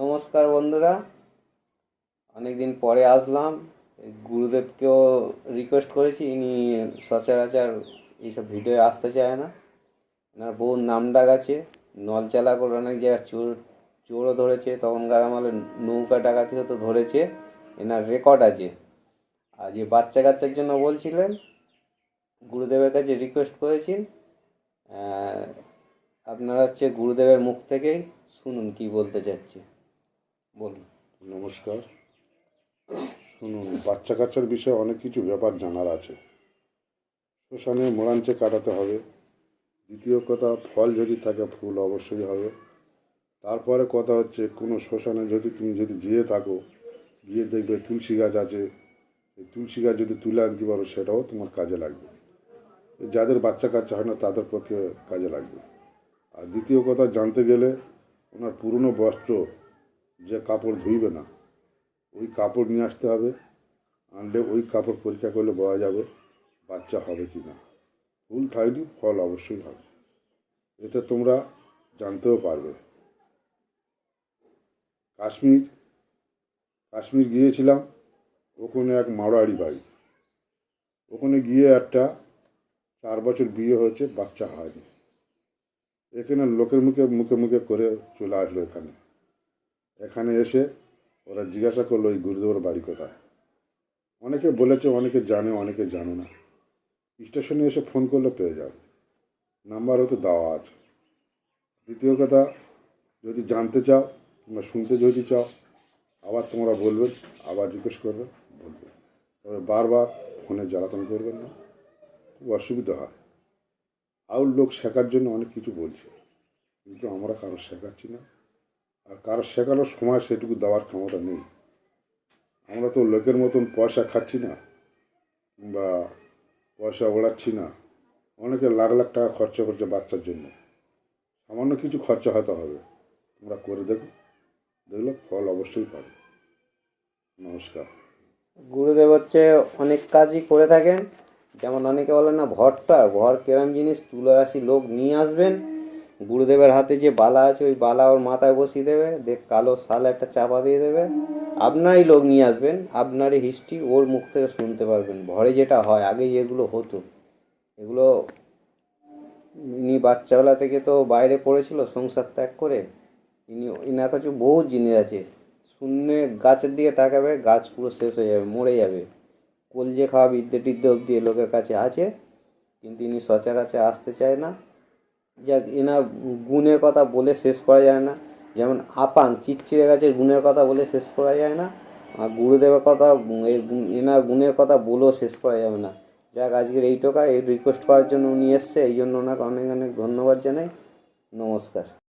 নমস্কার বন্ধুরা। অনেক দিন পরে আসলাম। গুরুদেবকেও রিকোয়েস্ট করেছি, ইনি সচরাচর এইসব ভিডিও আসতে চায় না। এনার বউ নাম ডাক আছে, নলচালা করে অনেক জায়গায় চোর, চোরও ধরেছে। তখনকার আমলে নৌকা ডাকাতি তো ধরেছে। এনার রেকর্ড আছে। আর যে বাচ্চা কাচ্চার জন্য বলছিলেন, গুরুদেবের কাছে রিকোয়েস্ট করেছেন আপনারা হচ্ছে গুরুদেবের মুখ থেকেই শুনুন কি বলতে চাচ্ছি। বলুন। নমস্কার। শুনুন, বাচ্চা কাচ্চার বিষয়ে অনেক কিছু ব্যাপার জানার আছে। শ্মশানে মোড়াঞ্চে কাটাতে হবে। দ্বিতীয় কথা, ফল যদি থাকে, ফুল অবশ্যই হবে। তারপরে কথা হচ্ছে, কোনো শ্মশানে যদি তুমি যদি গিয়ে থাকো, গিয়ে দেখবে তুলসী গাছ আছে। এই তুলসী গাছ যদি তুলে আনতে পারো, সেটাও তোমার কাজে লাগবে। যাদের বাচ্চা কাচ্চা হয় না, তাদের পক্ষে কাজে লাগবে। আর দ্বিতীয় কথা, জানতে গেলে ওনার পুরনো বস্ত্র যে কাপড় ধুইবে না, ওই কাপড় নিয়ে আসতে হবে, আনলে ওই কাপড় পরীক্ষা করলে বলা যাবে বাচ্চা হবে কি না। ফুল থাকলে ফল অবশ্যই হবে। এতে তোমরা জানতেও পারবে। কাশ্মীর কাশ্মীর গিয়েছিলাম, ওখানে এক মারোয়াড়ি বাড়ি। ওখানে গিয়ে একটা চার বছর বিয়ে হয়েছে, বাচ্চা হয়নি। এখানে লোকের মুখে মুখে মুখে করে চলে আসলো এখানে। এখানে এসে ওরা জিজ্ঞাসা করল ওই গুরুদেবের বাড়ি কোথায়? অনেকে বলেছে, অনেকে জানে অনেকে জানে না। স্টেশনে এসে ফোন করলে পেয়ে যাবে। নাম্বারও তো দেওয়া আছে। দ্বিতীয় কথা, যদি জানতে চাও কিংবা শুনতে যদি চাও, আবার তোমরা বলবেন আবার রিকোয়েস্ট করবে, বলবে। তবে বারবার ফোনে জ্বালাতন করবেন না। খুব অসুবিধা হয়। আর লোক শেখার জন্য অনেক কিছু বলছে। কিন্তু আমরা কারও শেখাচ্ছি না। আর কারও শেখানোর সময় সেটুকু দেওয়ার ক্ষমতা নেই। আমরা তো লোকের মতন পয়সা খাচ্ছি না কিংবা পয়সা ওড়াচ্ছি না। অনেকে লাখ লাখ টাকা খরচা করছে বাচ্চার জন্য। সামান্য কিছু খরচা হয়তো হবে। তোমরা করে দেখো। দেখলে ফল অবশ্যই পাবে। নমস্কার। গুরুদেব হচ্ছে অনেক কাজই করে থাকেন। যেমন অনেকে বলেন না, ভরটা, ভর কেরাম জিনিস তুলে আসি লোক নিয়ে আসবেন। গুরুদেবের হাতে যে বালা আছে, ওই বালা ওর মাথায় বসিয়ে দেবে, দেখ কালো শাল একটা চাপা দিয়ে দেবে। আপনারই লোক নিয়ে আসবেন, আপনারই হিস্ট্রি ওর মুখ থেকে শুনতে পারবেন। ভরে যেটা হয় আগে যেগুলো হতো। এগুলো ইনি বাচ্চাবেলা থেকে তো বাইরে পড়েছিল, সংসার ত্যাগ করে। ইনি, ইনার কাছে বহু জিনিস আছে। শূন্যে গাছের দিকে তাকাবে, গাছ পুরো শেষ হয়ে যাবে, মরে যাবে। কলজে খাওয়া বিদ্যে টিদ্যে অব্দি এ লোকের কাছে আছে, কিন্তু ইনি সচরাচর আসতে চায় না। যাক এনার গুণের কথা বলে শেষ করা যায় না। যেমন আপান চিচ্ছিরে গাছের গুণের কথা বলে শেষ করা যায় না। আর গুরুদেবের কথা এনার গুণের কথা বলেও শেষ করা যাবে না। যাক, আজকের এই টোকা এই রিকোয়েস্ট করার জন্য উনি এসছে। এই জন্য ওনাকে অনেক অনেক ধন্যবাদ জানাই। নমস্কার।